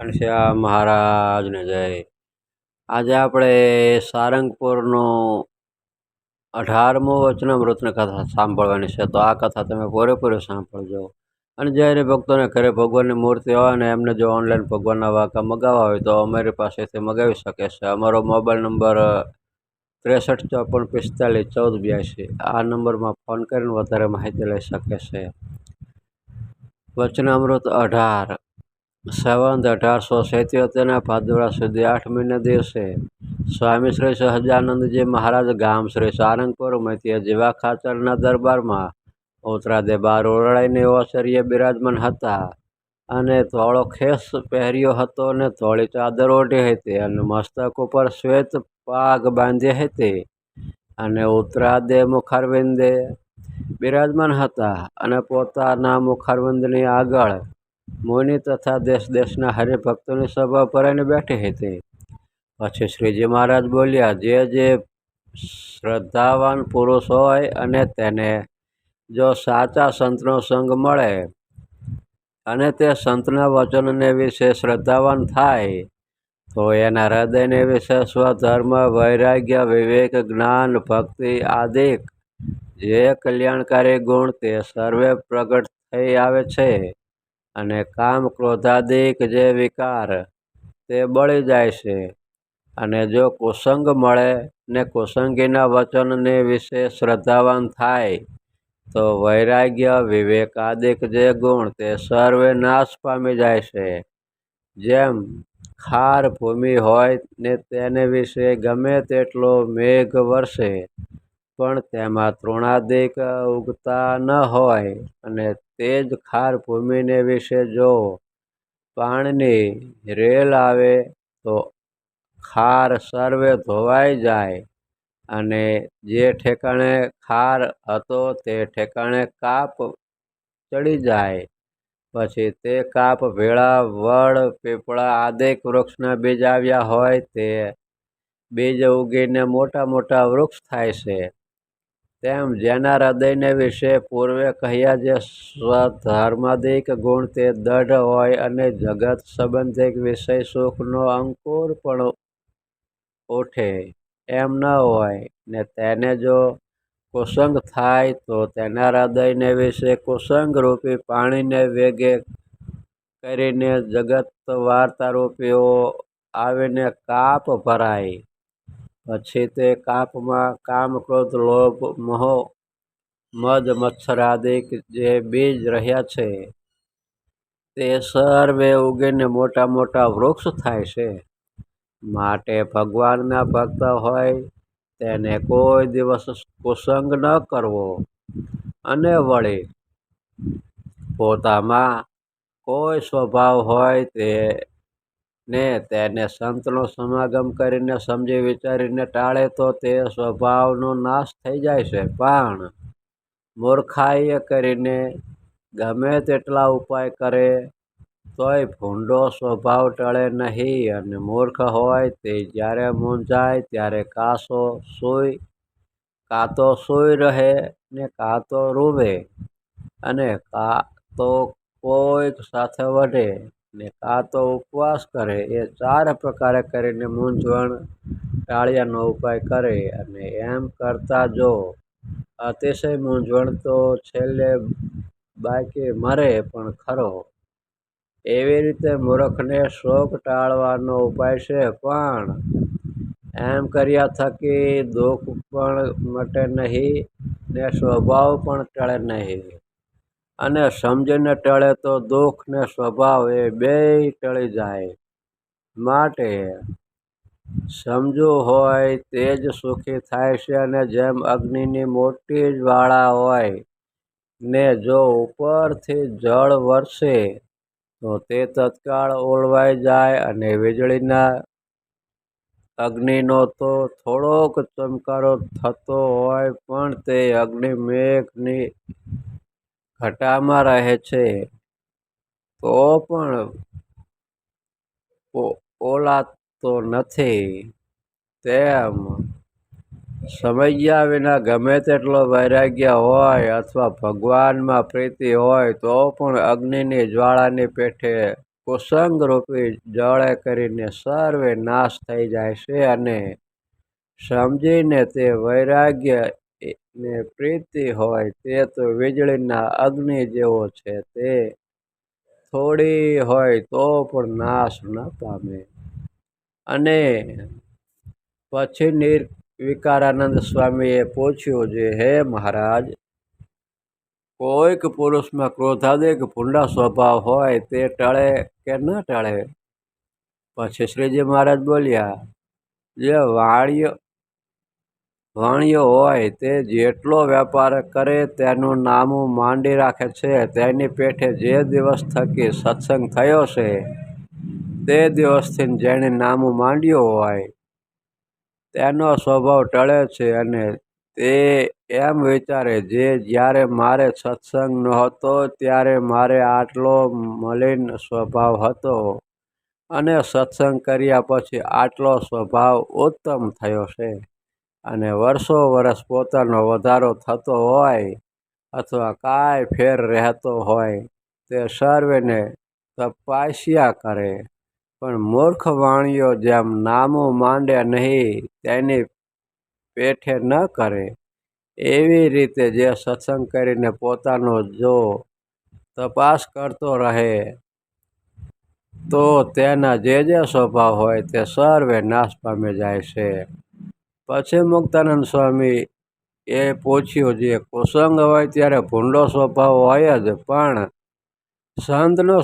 ઘનશ્યામ મહારાજને જય. આજે આપણે સારંગપુરનો અઢારમો વચનામૃતની કથા સાંભળવાની છે. તો આ કથા તમે પૂરેપૂરી સાંભળજો. અને જ્યારે ભક્તોને ઘરે ભગવાનની મૂર્તિ હોય ને એમને જો ઓનલાઈન ભગવાનના વાંકા મગાવવા હોય તો અમારી પાસેથી મગાવી શકે છે. અમારો મોબાઈલ નંબર ત્રેસઠ ચોપન પિસ્તાલીસ ચૌદ બ્યાસી. આ નંબરમાં ફોન કરીને વધારે માહિતી લઈ શકે છે. વચનામૃત અઢાર. સંવંત અઢારસો સિત્યોતેરના ભાદરવા સુધી આઠમીના દિવસે સ્વામી શ્રી સહજાનંદજી મહારાજ ગામ શ્રી સારંગપુર જીવા ખાચરના દરબારમાં ઉતરાદે બાર ઓરડાઈને ઓસરીએ બિરાજમાન હતા અને ધોળો ખેસ પહેર્યો હતો અને ધોળી ચાદર ઓઢી હતી અને મસ્તક ઉપર શ્વેત પાગ બાંધી હતી અને ઉત્તરાદે મુખારવિંદે બિરાજમાન હતા અને પોતાના મુખારવિંદની આગળ મુનિ તથા દેશ દેશના હરિભક્તોની સભા ભરાઈને બેઠી હતી. પછી શ્રીજી મહારાજ બોલ્યા, જે જે શ્રદ્ધાવાન પુરુષ હોય અને તેને જો સાચા સંતનો સંગ મળે અને તે સંતના વચનને વિશે શ્રદ્ધાવાન થાય, તો એના હૃદયને વિશે સ્વધર્મ, વૈરાગ્ય, વિવેક, જ્ઞાન, ભક્તિ આદિક જે કલ્યાણકારી ગુણ તે સર્વે પ્રગટ થઈ આવે છે. અને કામ ક્રોધાદિક જે વિકાર, તે બળી જાય છે. અને જો કુસંગ મળે ને કુસંગીના વચનને વિશે શ્રદ્ધાવાન થાય, તો વૈરાગ્ય, વિવેકાદિક જે ગુણ, તે સર્વે નાશ પામી જાય છે. જેમ ખાર ભૂમિ હોય ને તેને વિશે ગમે તેટલો મેઘ વરસે, પણ તેમાં તૃણાદિક ઉગતા ન હોય અને તે જ ખાર ભૂમિને વિશે જો પાણની રેલ આવે તો ખાર સર્વે ધોવાઈ જાય અને જે ઠેકાણે ખાર હતો તે ઠેકાણે કાપ ચડી જાય. પછી તે કાપ ભેળા વડ, પીપળા આદિક વૃક્ષના બીજ આવ્યા હોય તે બીજ ઉગીને મોટા મોટા વૃક્ષ થાય છે. તેમ જેના હૃદયને વિશે પૂર્વે કહ્યા જે સ્વધર્માધિક ગુણ તે દઢ હોય અને જગત સંબંધિક વિષય સુખનો અંકુર પણ ઉઠે એમ ન હોય ને તેને જો કુસંગ થાય તો તેના હૃદયને વિશે કુસંગ રૂપી પાણીને વેગે કરીને જગત વાર્તા રૂપીઓ આવીને કાપ ભરાય. પછી તે કાપમાં કામ ક્રોધ, લોભ, મોહ, મદ આદિ જે બીજ રહ્યા છે, તે સર્વે ઉગીને મોટા મોટા વૃક્ષ થાય છે. માટે ભગવાનના ભક્ત હોય તેને કોઈ દિવસ કુસંગ ન કરવો. અને વળી, પોતામાં કોઈ સ્વભાવ હોય તે ને તેને સંતનો સમાગમ કરીને સમજી વિચારીને ટાળે તો તે સ્વભાવનો નાશ થઈ જાય છે. પણ મૂર્ખાઈએ કરીને ગમે તેટલા ઉપાય કરે, તોય ભૂંડો સ્વભાવ ટળે નહીં અને મૂર્ખ હોય તે જ્યારે મૂંઝાય ત્યારે કાસો સૂઈ કાં તો સૂઈ રહે ને કાં તો રૂવે અને કાં તો કોઈક સાથે વઢે. ને કાં તો ઉપવાસ કરે. એ ચાર પ્રકારે કરીને મૂંઝવણ ટાળ્યાનો ઉપાય કરે અને એમ કરતાં જો અતિશય મૂંઝવણ તો છેલ્લે બાકી મરે પણ ખરો. એવી રીતે મૂર્ખને શોક ટાળવાનો ઉપાય છે પણ એમ કર્યા થકી દુઃખ પણ મટે નહીં ને સ્વભાવ પણ ટળે નહીં. અને સમજીને ટળે તો દુઃખ ને સ્વભાવ એ બેય ટળી જાય. માટે સમજવું હોય તે જ સુખી થાય છે અને જેમ અગ્નિની મોટી જ્વાળા હોય ને જો ઉપરથી જળ વરસે, તો તે તત્કાળ ઓલવાઈ જાય અને વીજળીના અગ્નિનો તો થોડોક ચમકારો થતો હોય પણ તે અગ્નિ મેઘની ઘટામાં રહે છે. તો પણ ઓલાતો નથી. તેમ સમજ્યા વિના ગમે તેટલો વૈરાગ્ય હોય અથવા ભગવાનમાં પ્રીતિ હોય, તો પણ અગ્નિની જ્વાળાની પેઠે કુસંગ રૂપી જળે કરીને સર્વે નાશ થઈ જાય છે અને સમજીને તે વૈરાગ્ય ને પ્રીતિ હોય તે તો વીજળીના અગ્નિ જેવો છે. તે થોડી હોય તો પણ નાશ ન પામે. અને પછી નિર્વિકારાનંદ સ્વામીએ પૂછ્યું જે, હે મહારાજ, કોઈક પુરુષમાં ક્રોધાદિક ભૂંડા સ્વભાવ હોય તે ટળે કે ન ટળે? પછી શ્રીજી મહારાજ બોલ્યા, જે વાણિયો વાણિયો હોય તે જેટલો વેપાર કરે તેનું નામું માંડી રાખે છે. તેની પેઠે જે દિવસ થકી સત્સંગ થયો છે, તે દિવસથી જેણે નામું માંડ્યું હોય, તેનો સ્વભાવ ટળે છે અને તે એમ વિચારે, જે જ્યારે મારે સત્સંગ નહોતો, ત્યારે મારે આટલો મલિન સ્વભાવ હતો. અને સત્સંગ કર્યા પછી આટલો સ્વભાવ ઉત્તમ થયો છે. અને વર્ષો વર્ષ પોતાનો વધારો થતો હોય અથવા કાંઈ ફેર રહેતો હોય, તે સર્વેને તપાસ્યા કરે. પણ મૂર્ખ વાણીઓ જેમ નામું માંડે નહીં, તેની પેઠે ન કરે. એવી રીતે જે સત્સંગ કરીને પોતાનો જો તપાસ કરતો રહે, તો તેના જે જે સ્વભાવ હોય તે સર્વે નાશ પામી જાય છે. પછી મુક્તાનંદ સ્વામી એ પૂછ્યું જે કુસંગ હોય ત્યારે ભૂંડો સ્વભાવ હોય જ, પણ સંતનો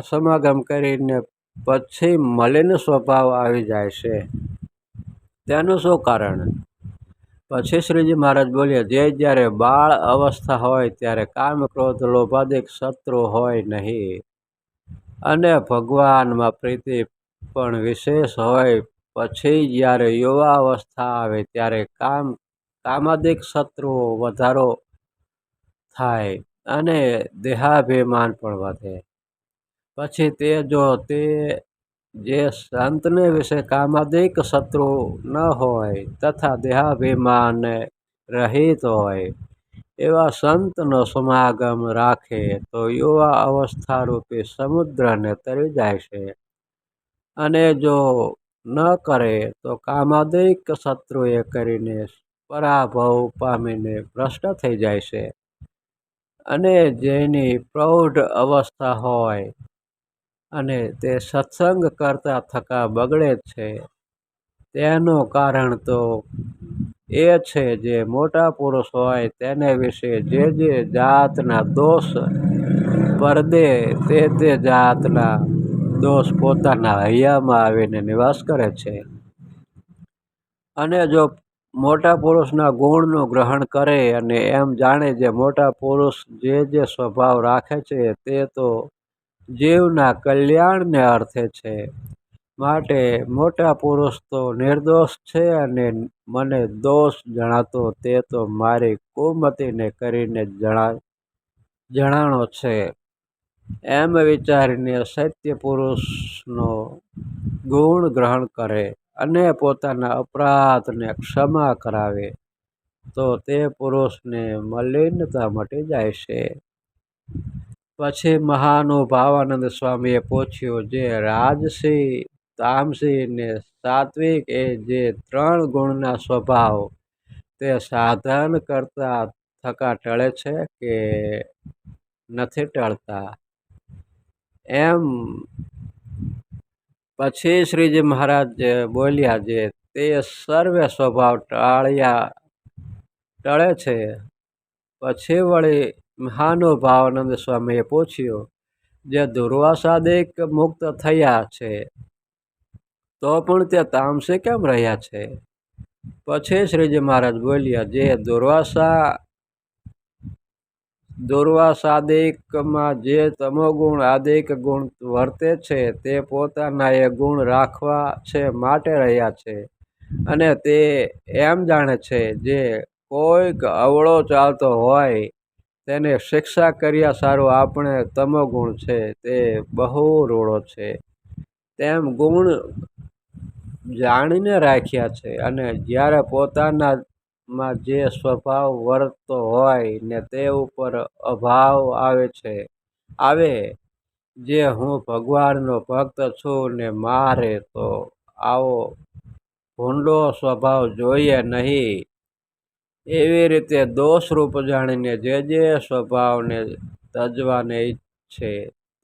સમાગમ કરીને પછી મલિન સ્વભાવ આવી જાય છે. તેનું શું કારણ? પછી શ્રીજી મહારાજ બોલ્યા, જે જ્યારે બાળ અવસ્થા હોય ત્યારે કામ ક્રોધ, લોભાદિક શત્રુ હોય નહીં. અને ભગવાનમાં પ્રીતિ પણ વિશેષ હોય પછી જ્યારે યુવા અવસ્થા આવે ત્યારે કામ, કામાદિક શત્રુઓ વધારો થાય અને દેહાભિમાન પણ વધે. પછી તે જો તે જે સંતને વિશે કામાદિક શત્રુ ન હોય તથા દેહાભિમાન રહિત હોય એવા સંતનો સમાગમ રાખે તો યુવા અવસ્થા રૂપે સમુદ્રને તરી જાય છે. અને જો ન કરે તો કામાદિક શત્રુએ કરીને પરાભવ પામીને ભ્રષ્ટ થઈ જાય છે. અને જેની પ્રૌઢ અવસ્થા હોય અને તે સત્સંગ કરતા થકા બગડે છે, તેનું કારણ તો એ છે જે મોટા પુરુષ હોય તેને વિશે જે જે જાતના દોષ પરદે તે તે જાતના દોષ પોતાના હૈયામાં આવીને નિવાસ કરે છે. અને જો મોટા પુરુષના ગુણનું ગ્રહણ કરે અને એમ જાણે જે મોટા પુરુષ જે જે સ્વભાવ રાખે છે તે તો જીવના કલ્યાણને અર્થે છે. માટે મોટા પુરુષ તો નિર્દોષ છે અને મને દોષ જણાતો તે તો મારી કુમતીને કરીને જણા, જણાણો છે. એમ વિચારીને સત્ય પુરુષનો ગુણ ગ્રહણ કરે અને પોતાના અપરાધને ક્ષમા કરાવે, તો તે પુરુષને મલિનતા મટી જાય છે. પછી મહાનુભાવાનંદ સ્વામીએ પૂછ્યું, જે રાજસી, તામસી ને સાત્વિક એ જે ત્રણ ગુણના સ્વભાવ, તે સાધન કરતા થકા ટળે છે કે નથી ટળતા? એમ પછી શ્રીજી મહારાજ બોલ્યા જે તે સર્વે સ્વભાવ ટાળ્યા, ટળે છે. પછી વળી મહાનુભાવાનંદ સ્વામીએ પૂછ્યું, જે દુર્વાસાદિક મુક્ત થયા છે, તો પણ તે તામસે કેમ રહ્યા છે? પછી શ્રીજી મહારાજ બોલ્યા, જે દુર્વાસા દુર્વાસાદિકમાં જે તમોગુણ આદિક ગુણ વર્તે છે, તે પોતાના એ ગુણ રાખવા છે, માટે રહ્યા છે. અને તે એમ જાણે છે, જે કોઈક અવળો ચાલતો હોય, તેને શિક્ષા કર્યા સારું આપણે તમોગુણ છે, તે બહુ રૂડો છે. તેમ ગુણ જાણીને રાખ્યા છે અને જ્યારે પોતાનામાં જે સ્વભાવ વર્તતો હોય ને તે ઉપર અભાવ આવે છે. આવે જે હું ભગવાનનો ભક્ત છું ને મારે તો આવો ભૂંડો સ્વભાવ જોઈએ નહીં. એવી રીતે દોષરૂપ જાણીને જે જે સ્વભાવને તજવાને ઈચ્છે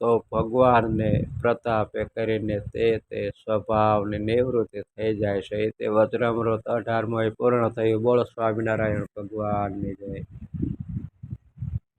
તો ભગવાનને પ્રતાપે કરીને તે તે સ્વભાવની નિવૃત્તિ થઈ જાય છે. તે વજ્રમૃત અઢારમો પૂર્ણ થયું. બોલો સ્વામિનારાયણ, ભગવાનની જય.